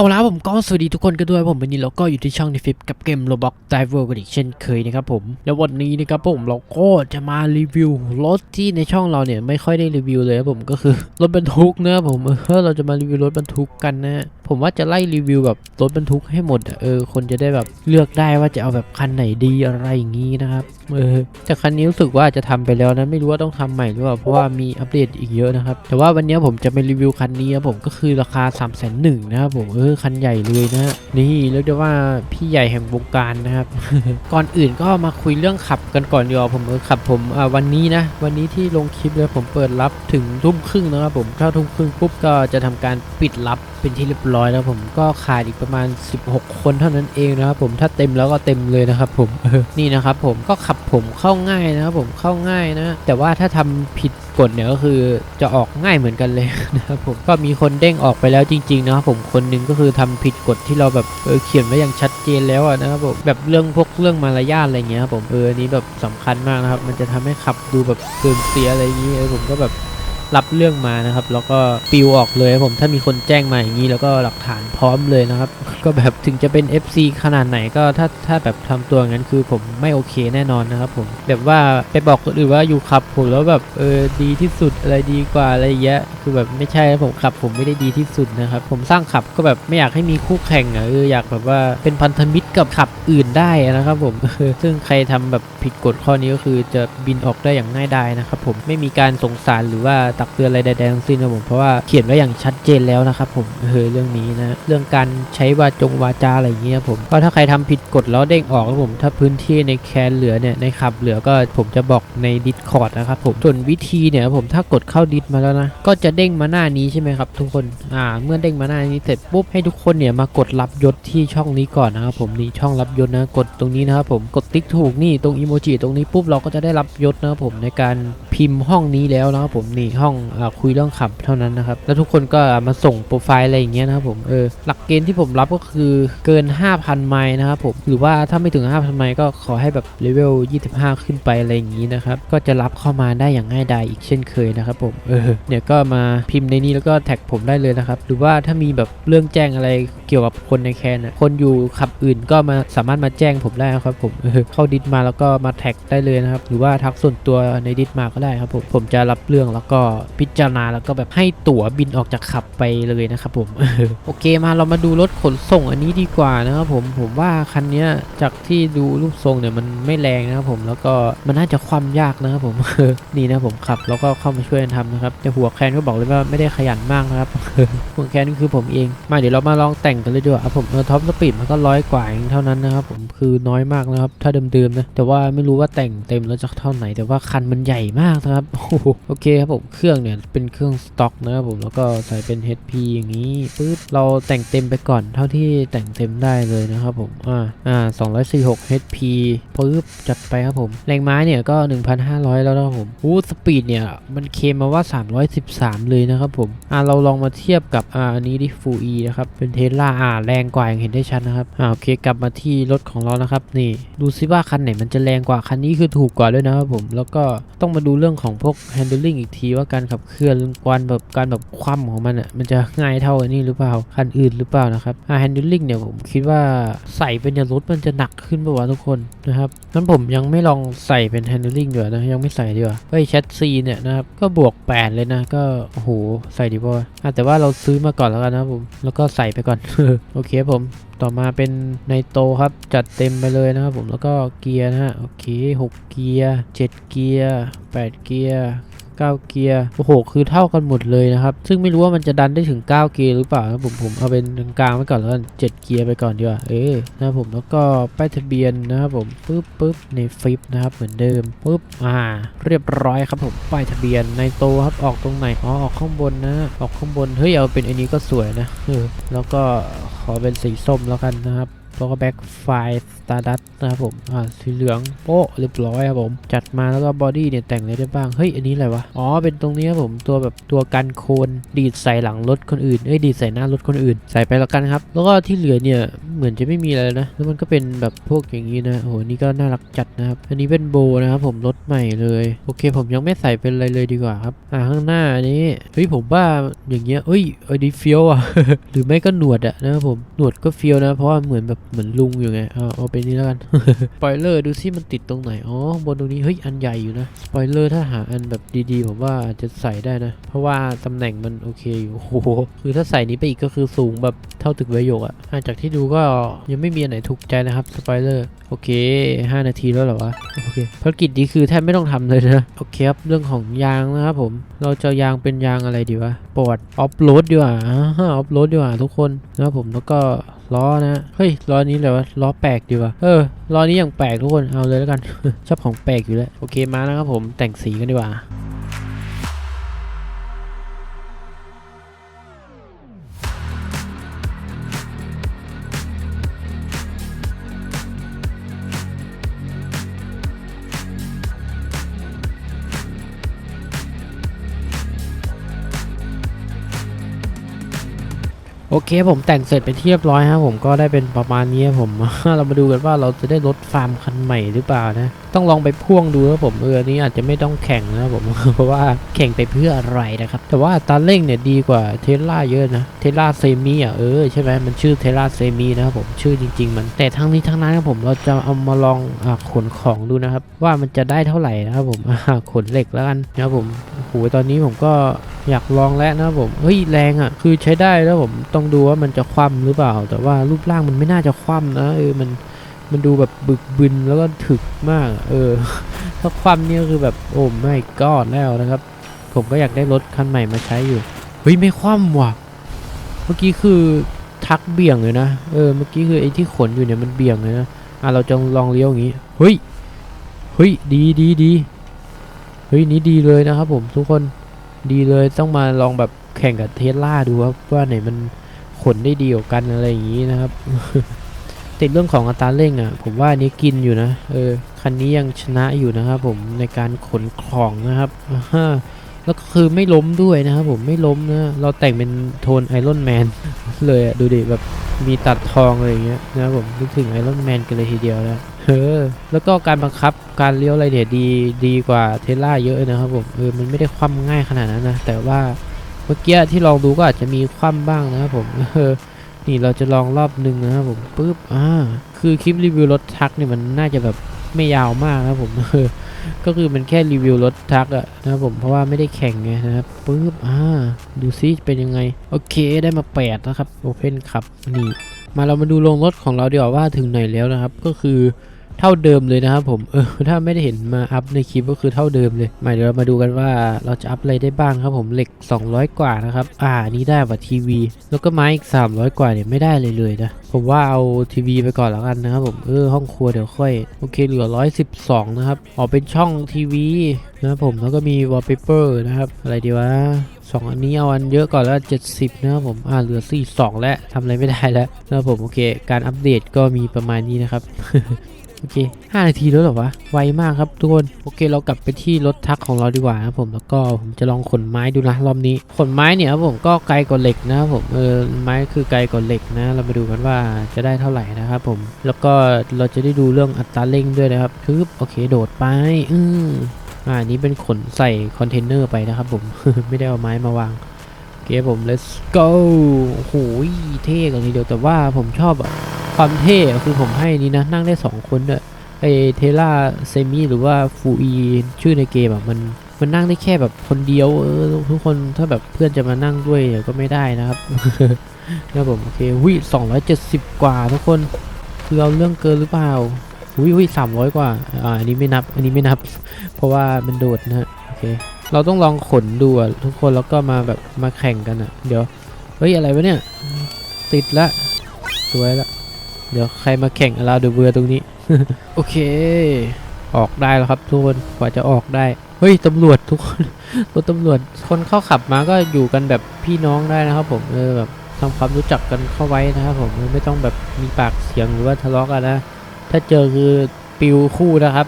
เอาละผมก็สวัสดีทุกคนกันด้วยผมวันนี้เราก็อยู่ที่ช่องในฟิปกับเกม Roblox Diver กันอีกเช่นเคยนะครับผมแล้ววันนี้นะครับผมเราก็จะมารีวิวรถที่ในช่องเราเนี่ยไม่ค่อยได้รีวิวเลยครับผมก็คือรถบรรทุกนะผมเออเราจะมารีวิวรถบรรทุกกันนะผมว่าจะไล่รีวิวแบบรถบรรทุกให้หมดเออคนจะได้แบบเลือกได้ว่าจะเอาแบบคันไหนดีอะไรอย่างงี้นะครับเออแต่คันนี้รู้สึกว่าจะทำไปแล้วนะไม่รู้ว่าต้องทำใหม่หรือเปล่าเพราะว่ามีอัปเดตอีกเยอะนะครับแต่ว่าวันนี้ผมจะไปรีวิวคันนี้ครับผมก็คือราคา3 1 0 0 0 0นะครับผมเออคันใหญ่เลยนะ นี่เรียกได้ว่าพี่ใหญ่แห่งวงการนะครับ ก่อนอื่นก็มาคุยเรื่องขับกันก่อนดีกว่าผมขับผมวันนี้นะ วันนี้ที่ลงคลิปเลยผมเปิดรับถึงทุ่มครึ่งนะครับผมถ้าทุ่มครึ่งปุ๊บก็จะทำการปิดรับเป็นที่เรียบร้อยแล้วผมก็ขาดอีกประมาณ 16 คนเท่านั้นเองนะครับผมถ้าเต็มแล้วก็เต็มเลยนะครับผมนี่นะครับผมก็ขับผมเข้าง่ายนะครับผมเข้าง่ายนะ แต่ว่าถ้าทำผิด กฎเนี่ยก็คือจะออกง่ายเหมือนกันเลยนะครับผมก็มีคนเด้งออกไปแล้วจริง ๆ นะครับผมคนหนึงก็คือทำผิดกฎที่เราแบบเออเขียนไว้อย่างชัดเจนแล้วนะครับผมแบบเรื่องพวกเรื่องมารยาทอะไรเงี้ยครับผมเอออันนี้แบบสำคัญมากนะครับ มันจะทำให้ขับดูแบบเกินเสียอะไรอย่างงี้เออผมก็แบบ รับเรื่องมานะครับ แล้วก็ปิวออกเลยครับผมถ้ามีคนแจ้งมาอย่างนี้แล้วก็หลักฐานพร้อมเลยนะครับ ก็แบบถึงจะเป็น FC ขนาดไหนก็ถ้าถ้าแบบทำตัวงั้นคือผมไม่โอเคแน่นอนนะครับผมแบบว่าไปบอกคนอื่นว่าอยู่ขับผมแล้วแบบเออดีที่สุดอะไรดีกว่าอะไรอย่างเงี้ยคือแบบไม่ใช่ครับผมขับผมไม่ได้ดีที่สุดนะครับผมสร้างขับก็แบบไม่อยากให้มีคู่แข่งอะเอออยากแบบว่าเป็นพันธมิตรกับขับอื่นได้นะครับผมซึ่งใครทำแบบผิดกฎข้อนี้ก็คือจะบินออกได้อย่างง่ายดายนะครับผมไม่มีการสงสารหรือว่าตักเตือนอะไรใดๆทั้งสิ้นนะผมเพราะว่าเขียนไว้อย่างชัดเจนแล้วนะครับผมเออเรื่องนี้นะเรื่องการใช้วาจงวาจาอะไรอย่างเงี้ยครับผมก็ถ้าใครทำผิดกฎแล้วเด้งออกครับผม ถ้าพื้นที่ในแคนเหลือเนี่ยในขับเหลือก็ผมจะบอกใน Discord นะครับผมส่วนวิธีเนี่ยผมถ้ากดเข้าดิสมาแล้วนะก็จะเด้งมาหน้านี้ใช่ไหมครับทุกคนอ่าเมื่อเด้งมาหน้านี้เสร็จปุ๊บให้ทุกคนเนี่ยมากดรับยศที่ช่องนี้ก่อนนะครับผมนี่ช่องรับยศนะกดตรงนี้นะครับผมกดติ๊กถูกนี่ตรงอีโมจิตรงนี้ปุ๊บเราก็จะได้รับยศนะครับผมในการพิมพ์ห้องนี้แล้วนะครับผมนี่ห้องอคุยเรื่องขับเท่านั้นนะครับแล้วทุกคนก็มาส่งโปรไฟล์อะไรอย่างเงี้ยนะครับผมเออหลักเกณฑ์ที่ผมรับก็คือเกิน 5,000 ไมล์นะครับผมหรือว่าถ้าไม่ถึง 5,000 ไมล์ก็ขอให้แบบเลเวล 25 ขึ้นไปอะไรอย่างงี้นะครับก็จะรับเข้ามาได้อย่างง่ายดายอีกเช่นเคยนะครับผมเออเนี่ยก็มาพิมพ์ในนี้แล้วก็แท็กผมได้เลยนะครับหรือว่าถ้ามีแบบเรื่องแจ้งอะไรเกี่ยวกับคนในแคนน่ะคนอยู่ขับอื่นก็มาสามารถมาแจ้งผมได้นะครับผมเออเข้าดิสมาแล้วก็มาแท็กได้เลยนะครับหรือว่าทักส่วนตัวในดิสมาก็ได้ครับผมผมจะรับเรื่องแล้วก็พิจารณาแล้วก็แบบให้ตั๋วบินออกจากขับไปเลยนะครับผมโอเคมาเรามาดูรถขนส่งอันนี้ดีกว่านะครับผมผมว่าคันนี้จากที่ดูรูปทรงเนี่ยมันไม่แรงนะครับผมแล้วก็มันน่าจะความยากนะครับผมนี่นะผมขับแล้วก็เข้ามาช่วยกันทำนะครับแต่หัวแคนก็บอกเลยว่าไม่ได้ขยันมากนะครับหัวแคนนี่คือผมเองมาเดี๋ยวเรามาลองแต่งกันเลยดีกว่าครับผมเออท็อปสปีดมันก็ร้อยกว่าเองเท่านั้นนะครับผมคือน้อยมากนะครับถ้าเดิมๆนะแต่ว่าไม่รู้ว่าแต่งเต็มแล้วจะเท่าไหนแต่ว่าคันมันใหญ่มากนะครับโอเคครับผมเครื่องเนี่ยเป็นเครื่องสต็อกนะครับผมแล้วก็ใส่เป็น HP อย่างนี้ปึ๊บเราแต่งเต็มไปก่อนเท่าที่แต่งเต็มได้เลยนะครับผมอ่าอ่า246 HP ปึ๊บจัดไปครับผมแรงม้าเนี่ยก็ 1,500 แล้วนะครับผมอู้สปีดเนี่ยมันเคมมาว่า 313 เลยนะครับผมอ่าเราลองมาเทียบกับอ่าอันนี้ดิฟูอีนะครับเป็นเทสลาอ่าแรงกว่าอย่างเห็นได้ชัดนะครับอ่าโอเคกลับมาที่รถของเรานะครับนี่ดูซิว่าคันไหนมันจะแรงกว่าคันนี้คือถูกกว่าด้วยนะครับผมแล้วก็ต้องมาดูเรื่องของพวก handling อีกทีว่าการขับเคลื่อนการแบบการแบบคว่ำของมันอะมันจะง่ายเท่าอันนี้หรือเปล่าคันอื่นหรือเปล่านะครับอ่า handling เนี่ยผมคิดว่าใส่เป็นรถมันจะหนักขึ้นป่าวะทุกคนนะครับนั้นผมยังไม่ลองใส่เป็น handling ดีกว่านะยังไม่ใส่ดีกว่าเฮ้แชทซีเนี่ยนะครับก็บวก 8 เลยนะก็โอ้โหใส่ดีป่าวะแต่ว่าเราซื้อมาก่อนแล้วกันนะผมแล้วก็ใส่ไปก่อนโอเคครับผม ต่อมาเป็นไนโตครับจัดเต็มไปเลยนะครับผมแล้วก็เกียร์นะฮะโอเค6เกียร์7เกียร์8เกียร์ 9 เกียร์โอ้โหคือเท่ากันหมดเลยนะครับ ซึ่งไม่รู้ว่ามันจะดันได้ถึง 9 เกียร์หรือเปล่านะผมผมเอาเป็นกลางไว้ก่อนแล้วกัน7เกียร์ไปก่อนดีกว่าเออนะครับผมแล้วก็ป้ายทะเบียนนะครับผมปึ๊บปึ๊บในฟิปนะครับเหมือนเดิมปึ๊บอ่า เรียบร้อยครับผมป้ายทะเบียนในโตครับออกตรงไหนอ๋อออกข้างบนนะ ออกข้างบนเฮ้ยเอาเป็นอันนี้ก็สวยนะเออแล้วก็ขอเป็นสีส้มแล้วกันนะครับ แล้วก็แบ็คไฟสตาร์ดัตนะครับผม อ่า สีเหลืองโป๊ะเรียบร้อยครับผม จัดมาแล้วก็บอดี้เนี่ยแต่งอะไรได้บ้าง เฮ้ย อันนี้อะไรวะ อ๋อ เป็นตรงนี้ครับผม ตัวแบบตัวกันโคนดีดใส่หลังรถคนอื่น เอ้ย ดีดใส่หน้ารถคนอื่น ใส่ไปแล้วกันครับ แล้วก็ที่เหลือเนี่ย เหมือนจะไม่มีอะไรนะ แล้วมันก็เป็นแบบพวกอย่างนี้นะ โอ้โห นี่ก็น่ารักจัดนะครับ อันนี้เป็นโบนะครับผมรถใหม่เลย โอเค ผมยังไม่ใส่เป็นอะไรเลยดีกว่าครับ อ่า ข้างหน้านนี้ เฮ้ย ผมว่าอย่างเงี้ยเอ้ยเอันนี้เฟียวอะ หรือไม่ก็หนวดอะนะครับผม หนวดก็เฟียวนะ เพราะว่าเหมือนแบบเหมือนลุงอยู่ไง เอาเอาเป็นนี้แล้วกันสปอยเลอร์ดูซิมันติดตรงไหน อ๋อ บนตรงนี้ เฮ้ย อันใหญ่อยู่นะสปอยเลอร์ถ้าหาอันแบบดีๆ ผมว่าจะใส่ได้นะ เพราะว่าตำแหน่งมันโอเคอยู่ โอ้โห คือถ้าใส่นี้ไปอีกก็คือสูงแบบเท่าตึกใบหยกอะอะจากที่ดูก็ยังไม่มีอันไหนถูกใจนะครับสปอยเลอร์ โอเค 5 นาทีแล้วเหรอวะ โอเค ภารกิจนี้คือแทบไม่ต้องทำเลยนะ โอเคครับ เรื่องของยางนะครับผม เราจะยางเป็นยางอะไรดีวะปวดออฟโรดดีกว่าออฟโรดดีกว่าทุกคนนะครับผม แล้วก็ ล้อนะเฮ้ยล้อนี้เลยวะล้อแปลกดีวะเออล้อนี้อย่างแปลกทุกคนเอาเลยแล้วกัน ชอบของแปลกอยู่แล้วโอเคมาแล้วครับผมแต่งสีกันดีกว่า โอเคผมแต่งเสร็จไปนที่เรียบร้อยครับผมก็ได้เป็นประมาณนี้ผม เรามาดูกันว่าเราจะได้รถฟาร์มคันใหม่หรือเปล่านะ ต้องลองไปพ่วงดูครับผมเออนี้อาจจะไม่ต้องแข่งนะครับผมเพราะว่าแข่งไปเพื่ออะไรนะครับ แต่ว่าตาเร่งเนี่ยดีกว่าเทสลาเยอะนะเทสลาเซมิอะเออใช่ไหมมันชื่อเทสลาเซมินะครับผมชื่อจริง ๆ มันแต่ทั้งนี้ทั้งนั้นครับผมเราจะเอามาลองอขนของดูนะครับ ว่ามันจะได้เท่าไหร่นะครับผมขนเหล็กแล้วกันนะครับผมโหตอนนี้ผมก็อยากลองแล้วนะผมเฮ้ยแรงอะ คือใช้ได้แล้วผมต้องดูว่ามันจะคว่ำหรือเปล่า แต่ว่ารูปร่างมันไม่น่าจะคว่ำนะเออมันมันดูแบบบึกบึนแล้วก็ถึกมาก เออถ้าคว่ำเนี่ยคือแบบโอ้ไม่กอดแล้วนะครับ ผมก็อยากได้รถคันใหม่มาใช้อยู่เฮ้ยไม่คว่ำว่ะ เมื่อกี้คือทักเบี่ยงเลยนะเออเมื่อกี้คือไอ้ที่ขนอยู่เนี่ยมันเบี่ยงเลยนะอะเราจะลองเลี้ยวอย่างงี้เฮ้ยเฮ้ยดีดีดีเฮ้ยนี่ดีเลยนะครับผมทุกคน ดีเลยต้องมาลองแบบแข่งกับเทสลาดูครับว่าไหนมันขนได้ดีกว่ากันอะไรอย่างนี้นะครับติดเรื่องของอัตราเร่งอะผมว่าอันนี้กินอยู่นะเออคันนี้ยังชนะอยู่นะครับผมในการขนของนะครับอ่าแล้วก็คือไม่ล้มด้วยนะครับผมไม่ล้มนะเราแต่งเป็นโทนไอรอนแมนเลยอะดูดิแบบมีตัดทองอะไรอย่างเงี้ยนะครับผมนึกถึงไอรอนแมนกันเลยทีเดียวนะเออ แล้วก็การบังคับการเลี้ยวอะไรเนี่ยดีดีกว่าเทสลาเยอะนะครับผมเออมันไม่ได้คว่ำง่ายขนาดนั้นนะ แต่ว่าเมื่อกี้ที่ลองดูก็อาจจะมีคว่ำบ้างนะครับผมเออนี่เราจะลองรอบหนึ่งนะครับผมปุ๊บอ่าคือคลิปรีวิวรถทักเนี่ยมันน่าจะแบบไม่ยาวมากนะครับผมเออก็คือมันแค่รีวิวรถทักอะนะครับผมเพราะว่าไม่ได้แข่งไงนะครับปุ๊บอ่าดูซิเป็นยังไง โอเคได้มาแปดนะครับโอเพนขับนี่มาเรามาดูโรงรถของเราดีกว่าว่าถึงไหนแล้วนะครับ ก็คือ เท่าเดิมเลยนะครับผมเออถ้าไม่ได้เห็นมาอัพในคลิปก็คือเท่าเดิมเลยมาเดี๋ยวเรามาดูกันว่าเราจะอัพอะไรได้บ้างครับผมเหล็ก 200 กว่านะครับอ่านี่ได้กว่าทีวีแล้วก็ไม้อีก 300 กว่าเนี่ยไม่ได้เลยเลยนะผมว่าเอาทีวีไปก่อนแล้วกันนะครับผมเออห้องครัวเดี๋ยวค่อยโอเคเหลือ 112 นะครับออกเป็นช่องทีวีนะครับผมแล้วก็มีวอลเปเปอร์นะครับอะไรดีวะสองอันนี้เอาอันเยอะก่อนแล้ว 70 นะครับผม อ่าเหลือ 42 แล้วทำอะไรไม่ได้แล้วนะครับผม โอเค การอัปเดตก็มีประมาณนี้นะครับ โอเค5นาทีแล้วหรอวะ ไวมากครับทุกคน โอเค เรากลับไปที่รถทักของเราดีกว่านะครับผม แล้วก็ผมจะลองขนไม้ดูนะรอบนี้ ขนไม้เนี่ยครับผมก็ไกลกว่าเหล็กนะครับผม เออ ไม้คือไกลกว่าเหล็กนะ เรามาดูกันว่าจะได้เท่าไหร่นะครับผม แล้วก็เราจะได้ดูเรื่องอัตราเร่งด้วยนะครับปึ๊บโอเค โดดไป อืออ่าอันนี้เป็นขนใส่คอนเทนเนอร์ไปนะครับผม ไม่ได้เอาไม้มาวางโอเคผม let's go โอ้โหเท่กันทีเดียวแต่ว่าผมชอบอะ ความเท่คือผมให้นี้นะนั่งได้ 2 คนด้วยไอเทล่าเซมิหรือว่าฟูอีชื่อในเกมอะมันมันนั่งได้แค่แบบคนเดียวเออทุกคนถ้าแบบเพื่อนจะมานั่งด้วยก็ไม่ได้นะครับนะผมโอเควิ270กว่าทุกคนคือเอาเรื่องเกินหรือเปล่าวิวิสามร้อยกว่าอ่าอันนี้ไม่นับอันนี้ไม่นับ เพราะว่ามันโดดนะฮะโอเคเราต้องลองขนดูอะทุกคนแล้วก็มาแบบมาแข่งกันอะ เดี๋ยวเฮ้ยอะไรวะเนี่ย ติดละสวยละ เดี๋ยวใครมาแข่งอาราเดเวอร์ตรงนี้ โอเค ออกได้แล้วครับทุกคนกว่าจะออกได้ เฮ้ยตำรวจทุกคนรถตำรวจคนเข้าขับมาก็อยู่กันแบบพี่น้องได้นะครับ ผมเออแบบทำความรู้จักกันเข้าไว้นะครับผมไม่ต้องแบบมีปากเสียงหรือว่าทะเลาะกันนะ ถ้าเจอคือปิวคู่นะครับ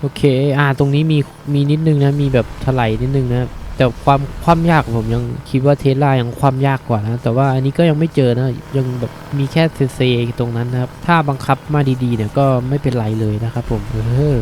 โอเค อ่าตรงนี้มีมีนิดนึงนะ มีแบบถลายนิดนึงนะ แต่ความความยากผมยังคิดว่าเทสลายังความยากกว่านะ แต่ว่าอันนี้ก็ยังไม่เจอนะ ยังแบบมีแค่เซเซตรงนั้นนะครับ ถ้าบังคับมาดีๆเนี่ยก็ไม่เป็นไรเลยนะครับผมเออ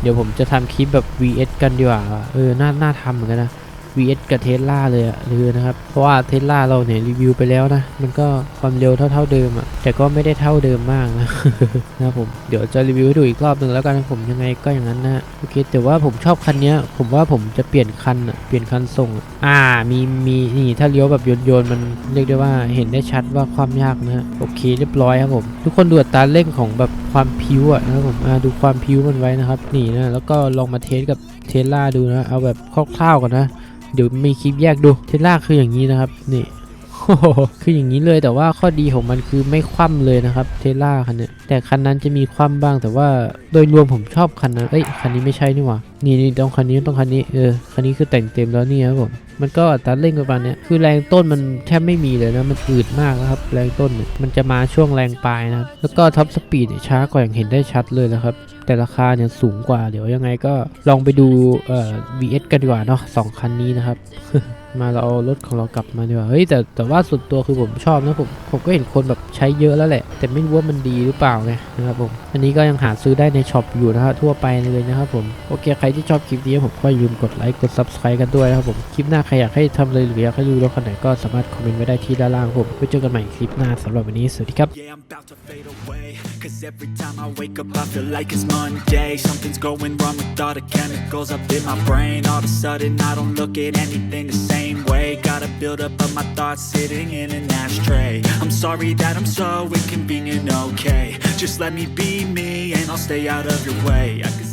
เดี๋ยวผมจะทำคลิปแบบ VS กันดีกว่า เออ น่า น่าทำเหมือนกันนะ VS กับเทสลาเลยอะเลยนะครับ เพราะว่าเทสลาเราเนี่ยรีวิวไปแล้วนะ มันก็ความเร็วเท่าๆเดิมอะแต่ก็ไม่ได้เท่าเดิมมากนะนะผมเดี๋ยวจะรีวิวให้ดูอีกรอบหนึ่งแล้วกันผมยังไงก็อย่างนั้นนะโอเคแต่ว่าผมชอบคันนี้ผมว่าผมจะเปลี่ยนคันอะเปลี่ยนคันส่งอะอ่ามีมีนี่ถ้าเลี้ยวแบบโยนโยนๆมันเรียกได้ว่าเห็นได้ชัดว่าความยากนะโอเคเรียบร้อยครับผมทุกคนดูอัตราเร่งของแบบความพิ้วอะนะครับผมอ่าดูความพิ้วมันไว้นะครับนี่นะแล้วก็ลองมาเทสกับเทสลาดูนะเอาแบบคร่าวๆก่อนนะ เดี๋ยวมีคลิปแยกดูเทสลาคืออย่างนี้นะครับนี่คืออย่างนี้เลยแต่ว่าข้อดีของมันคือไม่คว่ำเลยนะครับเทสลาคันนี้แต่คันนั้นจะมีคว่ำบ้างแต่ว่าโดยรวมผมชอบคันนั้นเอ้ยคันนี้ไม่ใช่นี่หว่า นี่นี่ต้องคันนี้ต้องคันนี้เออคันนี้คือแต่งเต็มแล้วนี่ครับผมมันก็อัตราเร่งประมาณเนี้ยคือแรงต้นมันแทบไม่มีเลยนะมันอืดมากนะครับ แรงต้นมันจะมาช่วงแรงปลายนะแล้วก็ท็อปสปีดเนี่ยช้ากว่าอย่างเห็นได้ชัดเลยนะครับ แต่ราคาเนี่ยสูงกว่าเดี๋ยวยังไงก็ลองไปดูเอ่อ VS กันดีกว่าเนาะสองคันนี้นะครับมาเราเอารถของเรากลับมาดีกว่า เฮ้ยแต่แต่ว่าส่วนตัวคือผมชอบนะผมผมก็เห็นคนแบบใช้เยอะแล้วแหละ แต่ไม่รู้ว่ามันดีหรือเปล่าไงนะครับผม อันนี้ก็ยังหาซื้อได้ในช็อปอยู่นะครับทั่วไปเลยนะครับผม โอเคใครที่ชอบคลิปนี้ผมก็อย่าลืมกดไลค์กด subscribe กันด้วยนะครับผม คลิปหน้าใครอยากให้ทำเลยหรืออยากให้ดูรถคันไหนก็สามารถคอมเมนต์ไว้ได้ที่ด้านล่างผมไว้เจอกันใหม่คลิปหน้าสำหรับวันนี้ สวัสดีครับ Yeah, I'm about to fade away. Cause every time I wake up, I feel like it's Monday. Something's going wrong with all the chemicals up in my brain. All of a sudden, I don't look at anything the same way. Gotta build up of my thoughts sitting in an ashtray. I'm sorry that I'm so inconvenient, okay? Just let me be me, and I'll stay out of your way. I can